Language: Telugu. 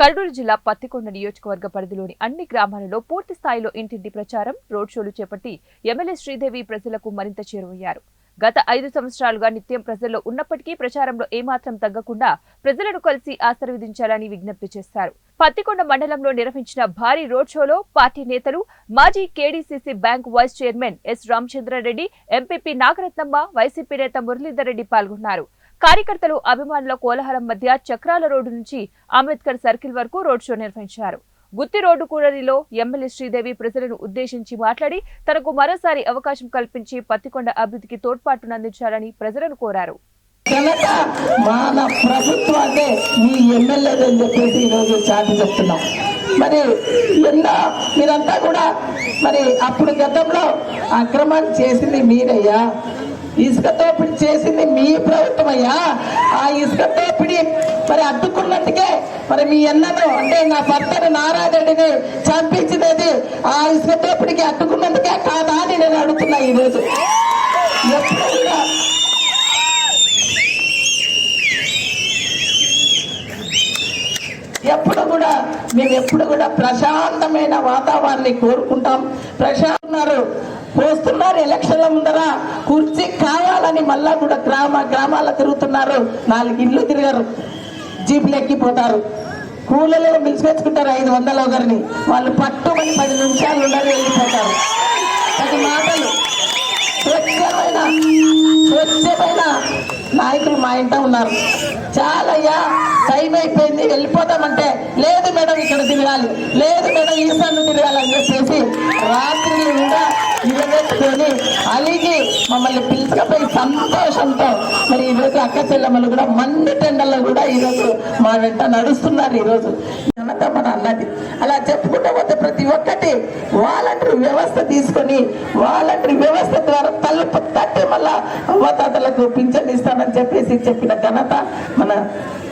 కర్నూలు జిల్లా పత్తికొండ నియోజకవర్గ పరిధిలోని అన్ని గ్రామాలలో పూర్తి స్థాయిలో ఇంటింటి ప్రచారం రోడ్ షోలు చేపట్టి ఎమ్మెల్యే శ్రీదేవి ప్రజలకు మరింత చేరువయ్యారు. గత ఐదు సంవత్సరాలుగా నిత్యం ప్రజల్లో ఉన్నప్పటికీ ప్రచారంలో ఏమాత్రం తగ్గకుండా ప్రజలను కలిసి ఆశీర్వదించాలని విజ్ఞప్తి చేశారు. పత్తికొండ మండలంలో నిర్వహించిన భారీ రోడ్ షోలో పార్టీ నేతలు మాజీ KDCC bank vice chairman S Ramachandra Reddy MPP Nagarathnamma YCP నేత మురళీధర్ రెడ్డి పాల్గొన్నారు. కార్యకర్తలు అభిమానుల కోలాహలం మధ్య చక్రాల రోడ్డు నుంచి అంబేద్కర్ సర్కిల్ వరకు రోడ్ షో నిర్వహించారు. గుత్తి రోడ్డు కూడలిలో ఎమ్మెల్యే శ్రీదేవి ప్రజలను ఉద్దేశించి మాట్లాడి తనకు మరోసారి అవకాశం కల్పించి పత్తికొండ అభివృద్ధికి తోడ్పాటునందించాలని ప్రజలను కోరారు. మన ప్రభుత్వం మీ ఎమ్మెల్యేలు అని చెప్పేసి ఈరోజు చాటి చెప్తున్నాం. మరి ఎన్నో మీరంతా కూడా మరి అప్పుడు గతంలో అక్రమాలు చేసింది మీరయ్యా. ఇసుక దోపిడీ చేసింది మీ ప్రభుత్వం అయ్యా ఆ ఇసుక దోపిడీ మరి అడ్డుకున్నందుకే మరి మీ అన్నను అంటే నా భర్తను నారాయణుడిని చంపించినది ఆ ఇసుక దోపిడీకి అడ్డుకున్నందుకే కాదా అని నేను అడుగుతున్నా ఈరోజు. ఎప్పుడు కూడా మేము ఎప్పుడు కూడా ప్రశాంతమైన వాతావరణాన్ని కోరుకుంటాం. ప్రశాంతున్నారు పోస్తున్నారు ఎలక్షన్ల ముందర కూర్చు మళ్ళా కూడా గ్రామ గ్రామాల తిరుగుతున్నారు. నాలుగు ఇల్లు తిరగరు. జీపులు ఎక్కిపోతారు. కూలలో పిలిచిపెచ్చుకుంటారు ఐదు వందల ఒకరిని. వాళ్ళు పట్టుమని పది నిమిషాలు ఉండరు వెళ్ళిపోతారు. పది మాటలు స్వచ్ఛమైన స్వచ్ఛమైన నాయకులు మా ఇంట ఉన్నారు. చాలయ్యా టైం అయిపోయింది వెళ్ళిపోతామంటే లేదు మేడం ఇక్కడ తిరగాలి లేదు మేడం ఈసారి తిరగాలి అని చెప్పేసి రాత్రి కూడా నిలబెట్టుకొని అలిగి మమ్మల్ని పిలుచుకపోయి సంతోషంతో మరి ఈరోజు అక్క చెల్లెమ్మలు కూడా మంది టెండల్లో కూడా ఈరోజు మా వెంట నడుస్తున్నారు ఈరోజు ఘనత మన అన్నది అలా చెప్పుకుంటూ పోతే ప్రతి ఒక్కటి వాలంటరీ వ్యవస్థ తీసుకొని వాలంటరీ వ్యవస్థ ద్వారా తలుపు తట్టి మళ్ళా అవ్వతాతలకు పింఛన్ ఇస్తానని చెప్పేసి చెప్పిన ఘనత మన